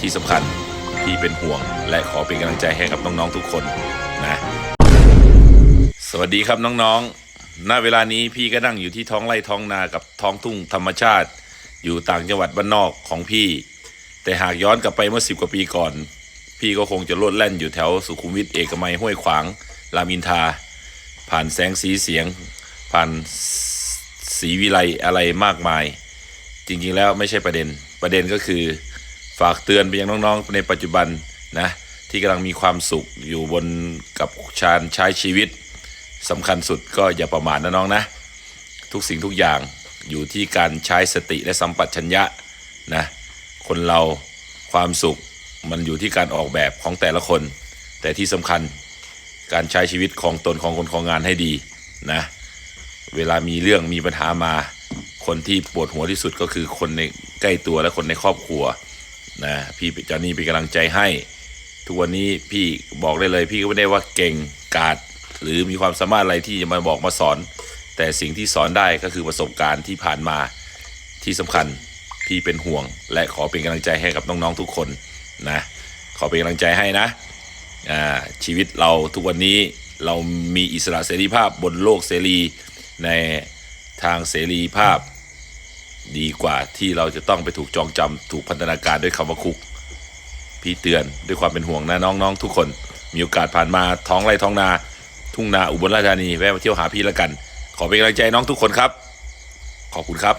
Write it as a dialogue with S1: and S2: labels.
S1: ที่สำคัญพี่เป็นห่วง และขอเป็นกำลังใจให้กับน้องๆทุกคนนะ สวัสดีครับน้องๆ ณ เวลานี้พี่ก็นั่งอยู่ที่ท้องไร่ท้องนากับท้องทุ่งธรรมชาติ อยู่ต่างจังหวัดบ้านนอกของพี่ แต่หากย้อนกลับไปเมื่อสิบกว่าปีก่อน พี่ก็คงจะโลดแล่นอยู่แถวสุขุมวิทเอกมัยห้วยขวาง รามอินทราผ่านแสงสีเสียง ผ่านสีวิไลอะไรมากมาย จริงๆแล้วไม่ใช่ประเด็น ประเด็นก็คือ ฝากเตือนไปยังน้องๆในปัจจุบันนะที่กำลังมีความสุขอยู่บนกับชานใช้ชีวิตสำคัญสุดก็อย่าประมาทนะน้องนะ ทุกสิ่งทุกอย่างอยู่ที่การใช้สติและสัมปชัญญะนะคนเราความสุขมันอยู่ที่การออกแบบของแต่ละคน แต่ที่สำคัญการใช้ชีวิตของตนของคนของงานให้ดีนะเวลามีเรื่องมีปัญหามา คนที่ปวดหัวที่สุดก็คือคนในใกล้ตัวและคนในครอบครัว นะพี่จอนนี่เป็นกำลังใจให้ ทุกวันนี้พี่บอกได้เลย พี่ก็ไม่ได้ว่าเก่งกาจหรือมีความสามารถอะไรที่จะมาบอกมาสอน แต่สิ่งที่สอนได้ก็คือประสบการณ์ที่ผ่านมาที่สำคัญพี่เป็นห่วง และขอเป็นกำลังใจให้กับน้องๆทุกคนนะขอเป็นกำลังใจให้นะชีวิตเราทุกวันนี้เรามีอิสระเสรีภาพบนโลกเสรีในทางเสรีภาพ ดีกว่าที่เราจะต้องไปถูกจองจำถูกพันธนาการด้วยคำว่าคุก พี่เตือนด้วยความเป็นห่วงนะน้องๆทุกคน มีโอกาสผ่านมาท้องไร่ท้องนา ทุ่งนาอุบลราชธานีแวะมาเที่ยวหาพี่แล้วกัน ขอเป็นกำลังใจน้องทุกคนครับ ขอบคุณครับ